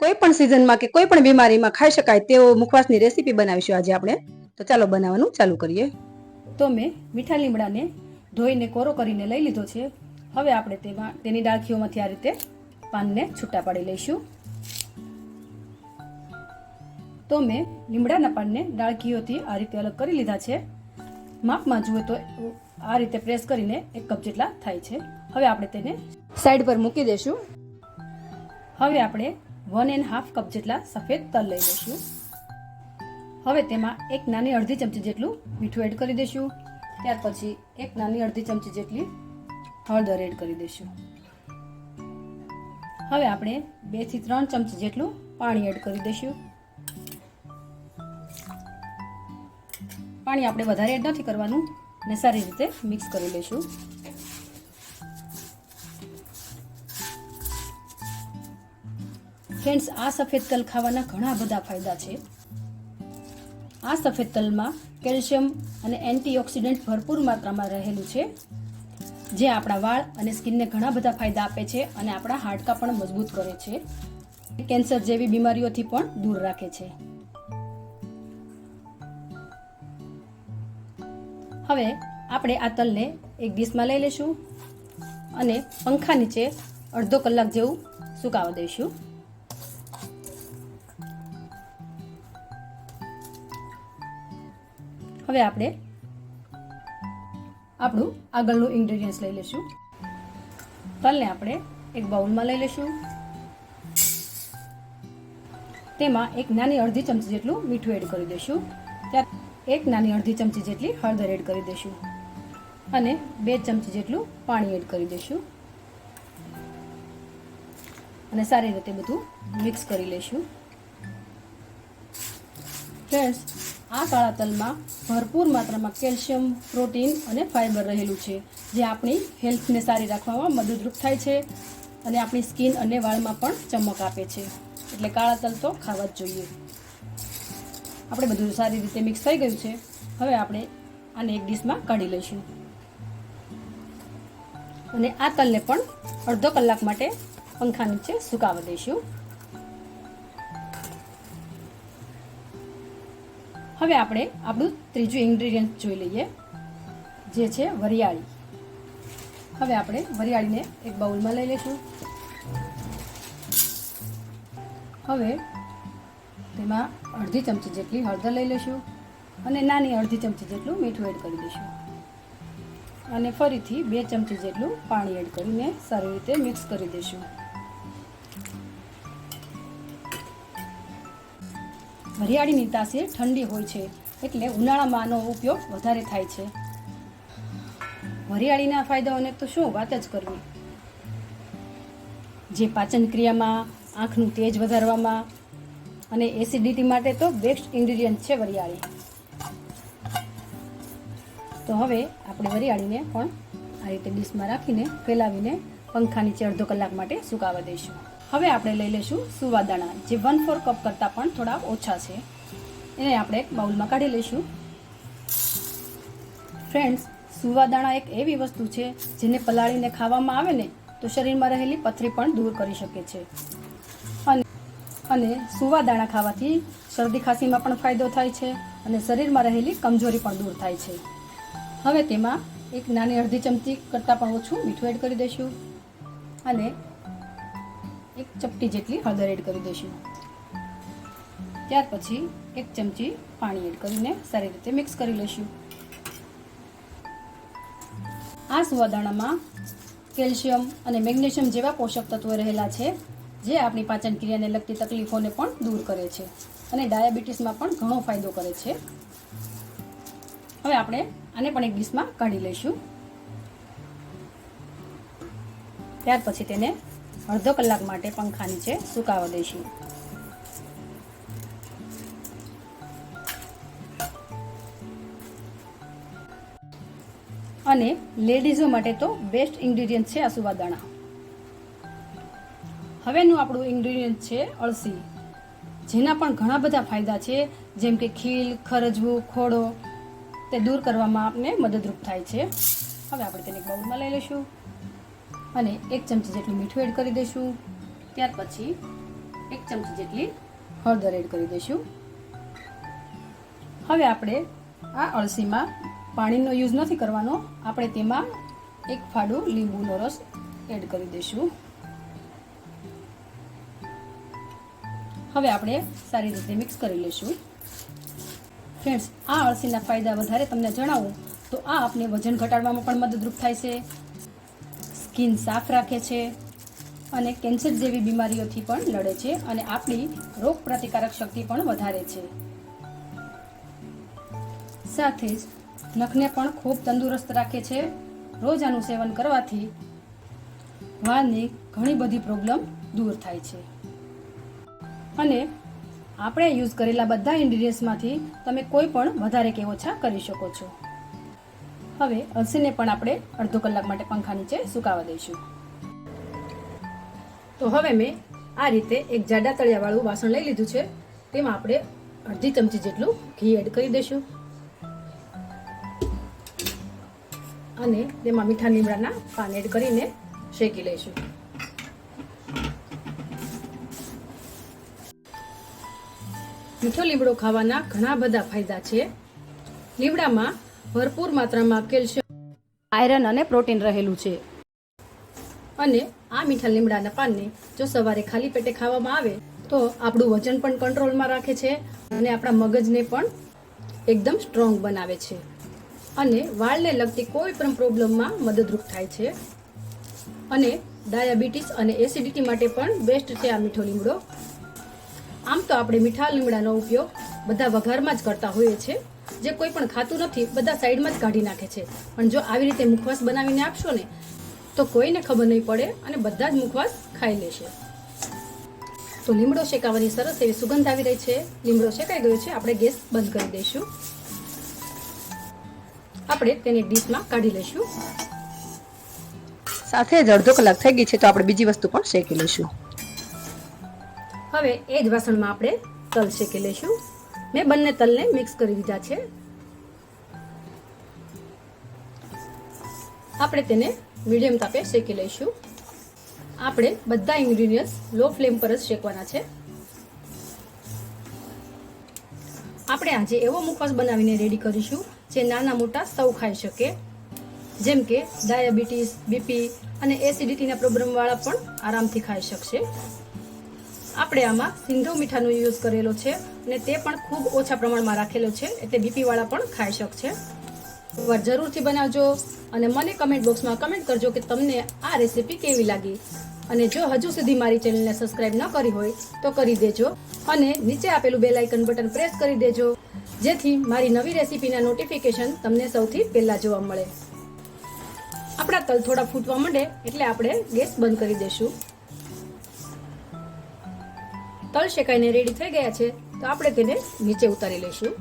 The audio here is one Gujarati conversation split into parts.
કોઈ પણ સિઝનમાં કે કોઈ પણ બીમારીમાં ખાઈ શકાય તેવો મુખવાસની રેસીપી બનાવીશું આજે આપણે. તો ચાલો બનાવવાનું ચાલુ કરીએ. તો મેં મીઠા લીમડાને ધોઈને કોરો કરીને લઈ લીધો છે. હવે આપણે તેમાં તેની ડાળખીઓમાંથી આ રીતે પાનને છૂટા પાડી લઈશું. તો મેં લીમડાના પાનને ડાળખીઓથી આ રીતે અલગ કરી લીધા છે. માપમાં જુએ તો આ રીતે પ્રેસ કરીને એક કપ જેટલા થાય છે. હવે આપણે તેને સાઈડ પર મૂકી દઈશું હવે આપણે વન એન્ડ હાફ કપ જેટલા સફેદ તલ લઈ લઈશું. હવે તેમાં એક નાની અડધી ચમચી જેટલું મીઠું એડ કરી દઈશું. ત્યાર પછી એક નાની અડધી ચમચી જેટલી હળદર એડ કરી દઈશું. હવે આપણે બેથી ત્રણ ચમચી જેટલું પાણી એડ કરી દઈશું. પાણી આપણે વધારે એડ નથી કરવાનું. ને સારી રીતે મિક્સ કરી લઈશું. ફ્રેન્ડ્સ, આ સફેદ તલ ખાવાના ઘણા બધા ફાયદા છે. આ સફેદ તલમાં કેલ્શિયમ અને એન્ટીઓક્સિડન્ટ ભરપૂર માત્રામાં રહેલું છે, જે આપણા વાળ અને સ્કિનને ઘણા બધા ફાયદા આપે છે અને આપણા હાડકાં પણ મજબૂત કરે છે. કેન્સર જેવી બીમારીઓથી પણ દૂર રાખે છે. હવે આપણે આ તલને એક ડીશમાં લઈ લઈશું અને પંખા નીચે અડધો કલાક જેવું સુકાવા દઈશું. હવે આપણે આપણું આગળનું ઇન્ગ્રેડિયન્ટ્સ લઈ લઈશું. તલને આપણે એક બાઉલમાં લઈ લઈશું. તેમાં એક નાની અડધી ચમચી જેટલું મીઠું એડ કરી દઈશું. ત્યાં એક નાની અડધી ચમચી જેટલી હળદર એડ કરી દઈશું. અને બે ચમચી જેટલું પાણી એડ કરી દઈશું. અને સારી રીતે બધું મિક્સ કરી લઈશું. ફ્રેન્ડ્સ આ કાળા તલમાં ભરપૂર માત્રામાં કેલ્શિયમ, પ્રોટીન અને ફાઇબર રહેલું છે, જે આપણી હેલ્થને સારી રાખવામાં મદદરૂપ થાય છે અને આપણી સ્કિન અને વાળમાં પણ ચમક આપે છે. એટલે કાળા તલ તો ખાવા જ જોઈએ. આપણે બધું સારી રીતે મિક્સ થઈ ગયું છે. હવે આપણે આને એક ડીશમાં કાઢી લઈશું. અને આ તલને પણ અડધો કલાક માટે પંખા નીચે સુકાવા દઈશું. હવે આપણે આપણું ત્રીજું ઇન્ગ્રીડિયન્ટ જોઈ લઈએ, જે છે વરિયાળી. હવે આપણે વરિયાળીને એક બાઉલમાં લઈ લઈશું. હવે તેમાં અડધી ચમચી જેટલી હળદર લઈ લઈશું અને નાની અડધી ચમચી જેટલું મીઠું એડ કરી દઈશું. અને ફરીથી બે ચમચી જેટલું પાણી એડ કરીને સારી રીતે મિક્સ કરી દઈશું. વરિયાળીની તાસીર ઠંડી હોય છે, એટલે ઉનાળામાં આનો ઉપયોગ વધારે થાય છે. વરિયાળીના ફાયદાઓને તો શું વાત જ કરવી? જે પાચન ક્રિયામાં, આંખનું તેજ વધારવામાં અને એસિડિટી માટે તો બેસ્ટ ઇન્ગ્રીડિયન્ટ છે વરિયાળી. તો હવે આપણે વરિયાળીને પણ આ રીતે ડીશમાં રાખીને ફેલાવીને પંખા નીચે અડધો કલાક માટે સુકાવા દઈશું. હવે આપણે લઈ લઈશું સુવાદાણા જે વન ફોર કપ કરતાં પણ થોડા ઓછા છે. એને આપણે એક બાઉલમાં કાઢી લઈશું. ફ્રેન્ડ્સ સુવાદાણા એક એવી વસ્તુ છે જેને પલાળીને ખાવામાં આવે ને તો શરીરમાં રહેલી પથરી પણ દૂર કરી શકે છે. અને અને સુવાદાણા ખાવાથી શરદી ખાંસીમાં પણ ફાયદો થાય છે અને શરીરમાં રહેલી કમજોરી પણ દૂર થાય છે. હવે તેમાં એક નાની અડધી ચમચી કરતાં પણ ઓછું મીઠું એડ કરી દઈશું. અને એક ચપટી જેટલી હળદર એડ કરી દઈશું. ત્યાર પછી એક ચમચી પાણી એડ કરીને સારી રીતે મિક્સ કરી લઈશું. આ સુવાદાણામાં કેલ્શિયમ અને મેગ્નેશિયમ જેવા પોષક તત્વો રહેલા છે, જે આપણી પાચન ક્રિયાને લગતી તકલીફોને પણ દૂર કરે છે અને ડાયાબિટીસમાં પણ ઘણો ફાયદો કરે છે. હવે આપણે આને પણ એક ડીશમાં કાઢી લઈશું. ત્યાર પછી તેને અડધો કલાક માટે પંખા નીચે સુકાવા દઈશું. અને લેડીઝો માટે તો બેસ્ટ ઇન્ગ્રીડિયન્ટ છે આ સુવાદાણા. હવેનું આપણું ઇન્ગ્રીડિયન્ટ છે અળસી. જેના પણ ઘણા બધા ફાયદા છે, જેમ કે ખીલ, ખરજવું, ખોડો, તે દૂર કરવામાં આપને મદદરૂપ થાય છે. હવે આપણે તેને એક બાઉલમાં લઈ લઈશું. અને એક ચમચી જેટલું મીઠું એડ કરી દઈશું. ત્યાર પછી એક ચમચી જેટલી હળદર એડ કરી દઈશું. હવે આપણે આ અળસીમાં પાણીનો યુઝ નથી કરવાનો. આપણે તેમાં એક ફાડું લીંબુનો રસ એડ કરી દઈશું. હવે આપણે સારી રીતે મિક્સ કરી લઈશું. ફ્રેન્ડ્સ, આ અળસીના ફાયદા વધારે તમને જણાવું તો આ આપને વજન ઘટાડવામાં પણ મદદરૂપ થાય છે. સ્કિન સાફ રાખે છે અને કેન્સર જેવી બીમારીઓથી પણ લડે છે અને આપણી રોગ પ્રતિકારક શક્તિ પણ વધારે છે. સાથે જ નખને પણ ખૂબ તંદુરસ્ત રાખે છે. રોજ આનું સેવન કરવાથી વાળની ઘણી બધી પ્રોબ્લેમ દૂર થાય છે. અને આપણે યુઝ કરેલા બધા ઇન્ગ્રીડિયન્ટ્સમાંથી તમે કોઈ પણ વધારે કે ઓછા કરી શકો છો. હવે અલસીને પણ આપણે અડધો કલાક માટે પંખા નીચે સુકાવા દઈશું. તો હવે મેં આ રીતે એક જાડા તળિયાવાળું વાસણ લઈ લીધું છે. તેમાં આપણે અડધી ચમચી જેટલું ઘી એડ કરી દઈશું. અને તેમાં મીઠા લીમડાના પાન એડ કરીને શેકી લઈશું. મીઠો લીમડો ખાવાના ઘણા બધા ફાયદા છે. લીમડામાં ભરપૂર માત્રામાં કેલ્શિયમ આયરન અને પ્રોટીન રહેલું છે. અને આ મીઠા લીમડાના પાનને જો સવારે ખાલી પેટે ખાવામાં આવે તો આપણું વજન પણ કંટ્રોલમાં રાખે છે અને આપણા મગજને પણ એકદમ સ્ટ્રોંગ બનાવે છે. અને વાળને લગતી કોઈ પણ પ્રોબ્લેમમાં મદદરૂપ થાય છે. અને ડાયાબિટીસ અને એસિડિટી માટે પણ બેસ્ટ છે આ મીઠો લીમડો. આમ તો આપણે મીઠા લીમડાનો ઉપયોગ બધા વઘારમાં જ કરતા હોઈએ છીએ. જે કોઈ પણ ખાતું નથી બધા સાઈડમાં જ કાઢી નાખે છે. પણ જો આવી રીતે મુખવાસ બનાવીને આપશો ને તો કોઈને ખબર નહીં પડે અને બધા જ મુખવાસ ખાઈ લેશે. તો લીમડો શેકાવાની સરસ એવી સુગંધ આવી રહી છે. લીમડો શેકાઈ ગયો છે. આપણે ગેસ બંધ કરી દઈશું. આપણે તેને ડીશમાં કાઢી લઈશું. સાથે જ અડધો કલાક થઈ ગઈ છે તો આપણે બીજી વસ્તુ પણ શેકી લઈશું. હવે એ જ વાસણમાં આપણે તલ શેકી લઈશું. મેં બંને તલને મિક્સ કરી દીધા છે. આપણે તેને મીડિયમ તાપે શેકી લઈશું. આપણે બધા ઇન્ગ્રીડિયન્ટ્સ લો ફ્લેમ પર જ શેકવાના છે. આપણે આજે એવો મુખવાસ બનાવીને રેડી કરીશું જે નાના મોટા સૌ ખાઈ શકે. જેમ કે ડાયાબિટીસ બીપી અને એસિડિટીના પ્રોબ્લેમવાળા પણ આરામથી ખાઈ શકશે. આપણે આમાં સિંધુ મીઠાનો યુઝ કરેલો છે અને તે પણ ખૂબ ઓછા પ્રમાણમાં રાખેલો છે. એટલે બીપી વાળા પણ ખાઈ શકશે. એકવાર જરૂરથી બનાવજો અને મને કમેન્ટ બોક્સમાં કમેન્ટ કરજો કે તમને આ રેસીપી કેવી લાગી. અને જો હજુ સુધી મારી ચેનલને સબસ્ક્રાઇબ ન કરી હોય તો કરી દેજો. અને નીચે આપેલું બેલ આઇકન બટન પ્રેસ કરી દેજો. જેથી મારી નવી રેસીપીના નોટિફિકેશન તમને સૌથી પહેલાં જોવા મળે. આપણા તલ થોડા ફૂટવા માંડે એટલે આપણે ગેસ બંધ કરી દઈશું તલ શેકાઈને રેડી થઈ ગયા છે, તો આપણે તેને નીચે ઉતારી લઈશું.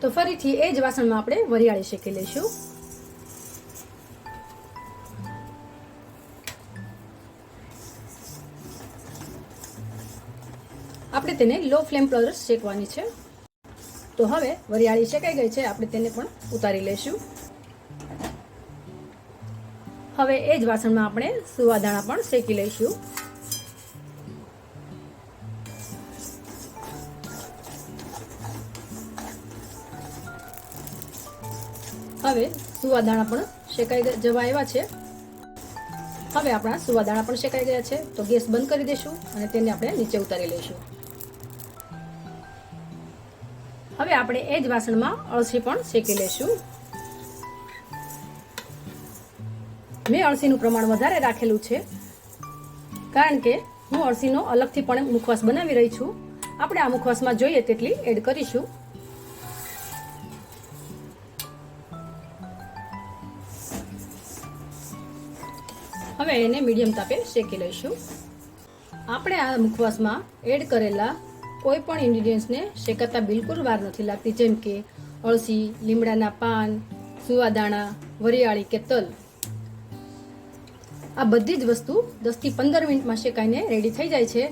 તો ફરીથી એ જ વાસણમાં આપણે વરિયાળી શેકી લઈશું. આપણે તેને લો ફ્લેમ પર શેકવાની છે. તો હવે વરિયાળી શેકાઈ ગઈ છે, આપણે તેને પણ ઉતારી લઈશું. હવે એ જ વાસણમાં આપણે સુવાદાણા પણ શેકી લઈશું. હવે સુવાદાણા પણ શેકાઈ જવા આવ્યા છે. હવે આપણા સુવાદાણા પણ શેકાઈ ગયા છે. તો ગેસ બંધ કરી દઈશું અને તેને આપણે નીચે ઉતારી લઈશું. હવે આપણે એ જ વાસણમાં અળસી પણ શેકી લઈશું. મેં અળસીનું પ્રમાણ વધારે રાખેલું છે. કારણ કે હું અળસીનો અલગથી પણ મુખવાસ બનાવી રહી છું. આપણે આ મુખવાસમાં જોઈએ તેટલી એડ કરીશું. હવે એને મીડિયમ તાપે શેકી લઈશું. આપણે આ મુખવાસમાં એડ કરેલા કોઈ પણ ઇન્ગ્રીડિયન્ટ્સને શેકાતા બિલકુલ વાર નથી લાગતી, જેમ કે અળસી, લીમડાના પાન, સુવાદાણા, વરિયાળી કે તલ. આ બધી જ વસ્તુ દસથી પંદર મિનિટમાં શેકાઈને રેડી થઈ જાય છે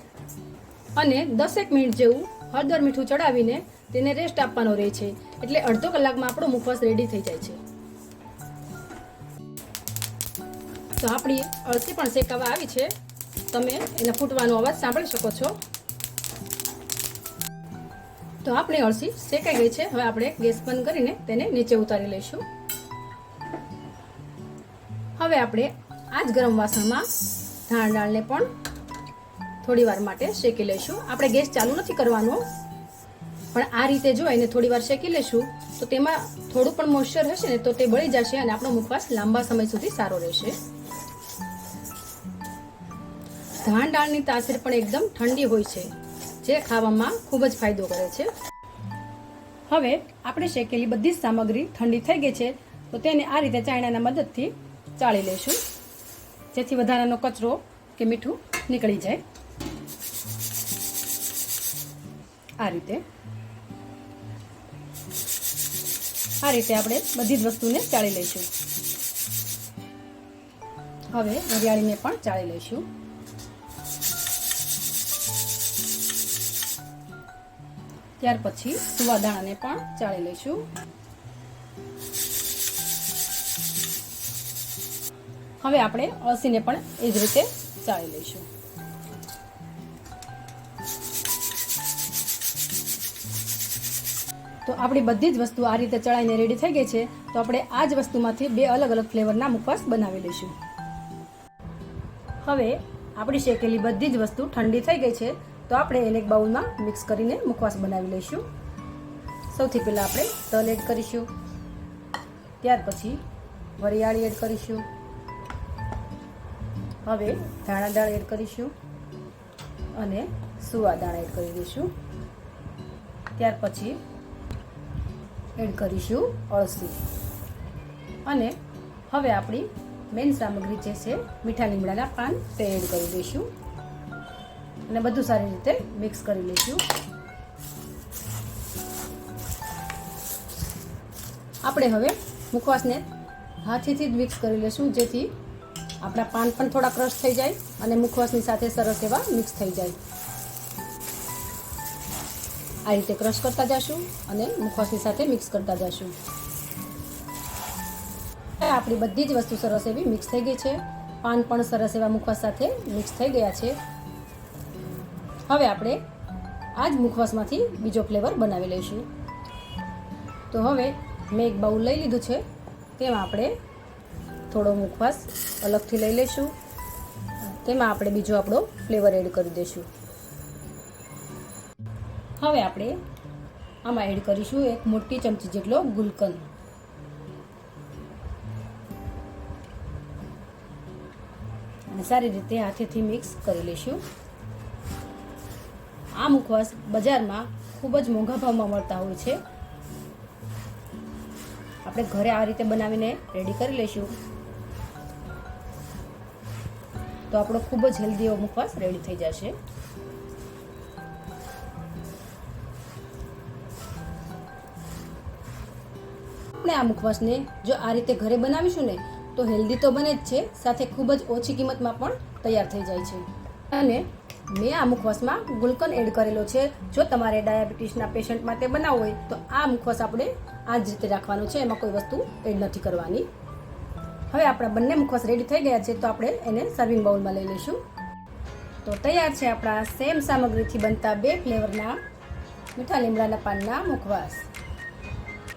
અને દસેક મિનિટ જેવું હળદર મીઠું ચડાવીને તેને રેસ્ટ આપવાનો રહે છે. એટલે અડધો કલાકમાં આપણો મુખવાસ રેડી થઈ જાય છે. તો આપણી અળસી પણ શેકાવા આવી છે. તમે એને ફૂટવાનો અવાજ સાંભળી શકો છો. તો આપણી અળસી શેકાઈ ગઈ છે. હવે આપણે ગેસ બંધ કરીને તેને નીચે ઉતારી લઈશું. હવે આપણે આ જ ગરમ વાસણમાં ધાણ દાળને પણ થોડી વાર માટે શેકી લઈશું. આપણે ગેસ ચાલુ નથી કરવાનો, પણ આ રીતે જો એને થોડી શેકી લઈશું, તો તેમાં થોડું પણ મોઇશ્ચર હશે ને તો તે બળી જશે અને આપણો મુખવાસ લાંબા સમય સુધી સારો રહેશે. ધાણ દાળની તાસીર પણ એકદમ ઠંડી હોય છે, જે ખાવામાં ખૂબ જ ફાયદો કરે છે. હવે આપણે શેકેલી બધી જ સામગ્રી ઠંડી થઈ ગઈ છે, તો તેને આ રીતે ચાયણાના મદદથી ચાળી લઈશું. જેથી વધારાનો કચરો કે મીઠું નીકળી જાય. આ રીતે. આ રીતે આપણે બધી જ વસ્તુને ચાળી લઈશું. હવે વરિયાળીને પણ ચાળી લઈશું. ત્યાર પછી સુવા દાણાને પણ ચાળી લઈશું. હવે આપણે અળસીને પણ એ જ રીતે ચાળી લઈશું. તો આપણી બધી જ વસ્તુ આ રીતે ચડાઈને રેડી થઈ ગઈ છે, તો આપણે આ જ વસ્તુમાંથી બે અલગ અલગ ફ્લેવરના મુખવાસ બનાવી લઈશું. હવે આપણી શેકેલી બધી જ વસ્તુ ઠંડી થઈ ગઈ છે તો આપણે એને એક બાઉલમાં મિક્સ કરીને મુખવાસ બનાવી લઈશું. સૌથી પહેલાં આપણે તલ એડ કરીશું. ત્યાર પછી વરિયાળી એડ કરીશું. હવે ધાણા દાળ એડ કરીશું અને સુવા દાણા એડ કરી દઈશું. ત્યાર પછી એડ કરીશું અળસી. અને હવે આપણી મેઇન સામગ્રી જે છે, મીઠા લીમડાના પાન તે એડ કરી દઈશું. અને બધું સારી રીતે મિક્સ કરી લઈશું. આપણે હવે મુખવાસને હાથેથી જ મિક્સ કરી લઈશું, જેથી આપણા પાન પણ થોડા ક્રશ થઈ જાય અને મુખવાસની સાથે સરસ એવા મિક્સ થઈ જાય. આ રીતે ક્રશ કરતા જશું અને મુખવાસની સાથે મિક્સ કરતા જશું. આપણી બધી જ વસ્તુ સરસ એવી મિક્સ થઈ ગઈ છે. પાન પણ સરસ એવા મુખવાસ સાથે મિક્સ થઈ ગયા છે. હવે આપણે આ જ મુખવાસમાંથી બીજો ફ્લેવર બનાવી લઈશું. તો હવે મેં એક બાઉલ લઈ લીધું છે, તેમાં આપણે થોડો મુખવાસ અલગથી લઈ લઈશું. તેમાં આપણે બીજો આપણો ફ્લેવર એડ કરી દઈશું. હવે આપણે આમાં એડ કરીશું એક મોટી ચમચી જેટલો ગુલકંદ. અને સારી રીતે હાથેથી મિક્સ કરી લઈશું. આ મુખવાસ બજારમાં ખૂબ જ મોંઘા ભાવમાં મળતા હોય છે. આપણે ઘરે આ રીતે બનાવીને રેડી કરી લઈશું. તો આપણો ખૂબ જ હેલ્ધી એવો મુખવાસ રેડી થઈ જશે. આપણે આ મુખવાસને જો આ રીતે ઘરે બનાવીશું ને, તો હેલ્ધી તો બને જ છે, સાથે ખૂબ જ ઓછી કિંમતમાં પણ તૈયાર થઈ જાય છે. અને મેં આ મુખવાસમાં ગુલકન એડ કરેલો છે. જો તમારે ડાયાબિટીસના પેશન્ટ માટે બનાવવો હોય, તો આ મુખવાસ આપણે આ જ રીતે રાખવાનો છે. એમાં કોઈ વસ્તુ એડ નથી કરવાની. હવે આપણા બંને મુખવાસ રેડી થઈ ગયા છે, તો આપણે એને સર્વિંગ બાઉલમાં લઈ લઈશું. તો તૈયાર છે આપણા સેમ સામગ્રીથી બનતા બે ફ્લેવરના મીઠા લીમડાના પાનના મુખવાસ.